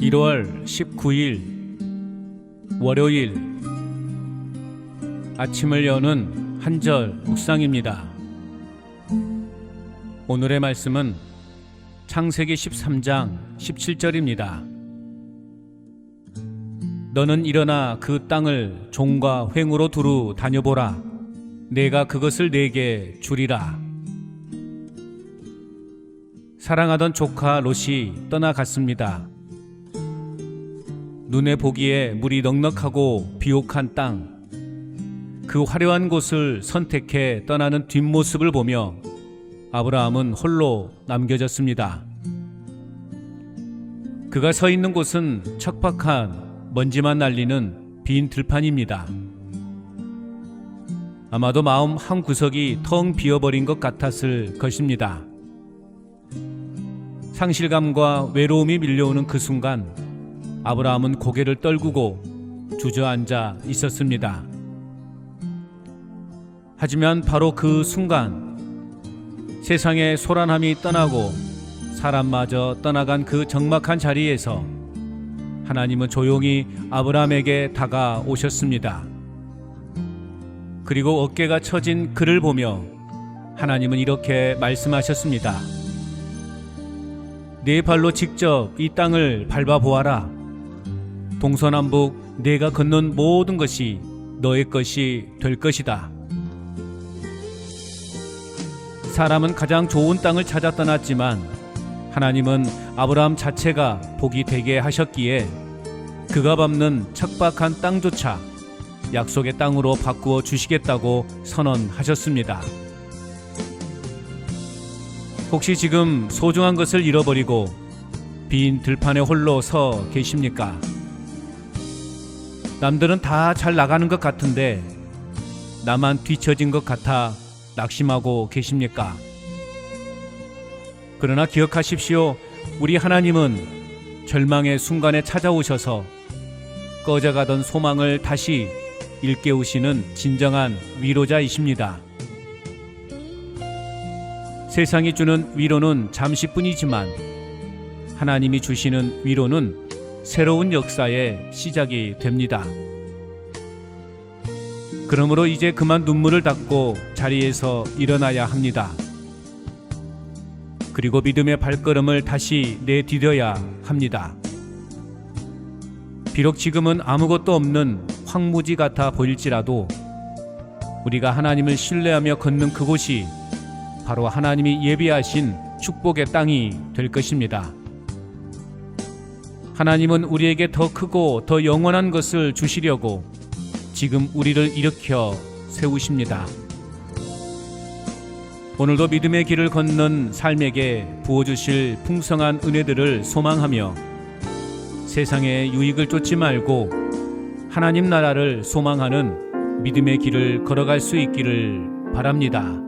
1월 19일 월요일 아침을 여는 한절 묵상입니다. 오늘의 말씀은 창세기 13장 17절입니다. 너는 일어나 그 땅을 종과 횡으로 두루 다녀보라. 내가 그것을 내게 주리라. 사랑하던 조카 롯이 떠나갔습니다. 눈에 보기에 물이 넉넉하고 비옥한 땅, 그 화려한 곳을 선택해 떠나는 뒷모습을 보며 아브라함은 홀로 남겨졌습니다. 그가 서 있는 곳은 척박한 먼지만 날리는 빈 들판입니다. 아마도 마음 한 구석이 텅 비어버린 것 같았을 것입니다. 상실감과 외로움이 밀려오는 그 순간 아브라함은 고개를 떨구고 주저앉아 있었습니다. 하지만 바로 그 순간 세상의 소란함이 떠나고 사람마저 떠나간 그 적막한 자리에서 하나님은 조용히 아브라함에게 다가오셨습니다. 그리고 어깨가 처진 그를 보며 하나님은 이렇게 말씀하셨습니다. 네 발로 직접 이 땅을 밟아 보아라. 동서남북 내가 걷는 모든 것이 너의 것이 될 것이다. 사람은 가장 좋은 땅을 찾아 떠났지만 하나님은 아브라함 자체가 복이 되게 하셨기에 그가 밟는 척박한 땅조차 약속의 땅으로 바꾸어 주시겠다고 선언하셨습니다. 혹시 지금 소중한 것을 잃어버리고 빈 들판에 홀로 서 계십니까? 남들은 다 잘 나가는 것 같은데 나만 뒤처진 것 같아 낙심하고 계십니까? 그러나 기억하십시오. 우리 하나님은 절망의 순간에 찾아오셔서 꺼져가던 소망을 다시 일깨우시는 진정한 위로자이십니다. 세상이 주는 위로는 잠시뿐이지만 하나님이 주시는 위로는 새로운 역사의 시작이 됩니다. 그러므로 이제 그만 눈물을 닦고 자리에서 일어나야 합니다. 그리고 믿음의 발걸음을 다시 내디뎌야 합니다. 비록 지금은 아무것도 없는 황무지 같아 보일지라도 우리가 하나님을 신뢰하며 걷는 그곳이 바로 하나님이 예비하신 축복의 땅이 될 것입니다. 하나님은 우리에게 더 크고 더 영원한 것을 주시려고 지금 우리를 일으켜 세우십니다. 오늘도 믿음의 길을 걷는 삶에게 부어주실 풍성한 은혜들을 소망하며 세상의 유익을 쫓지 말고 하나님 나라를 소망하는 믿음의 길을 걸어갈 수 있기를 바랍니다.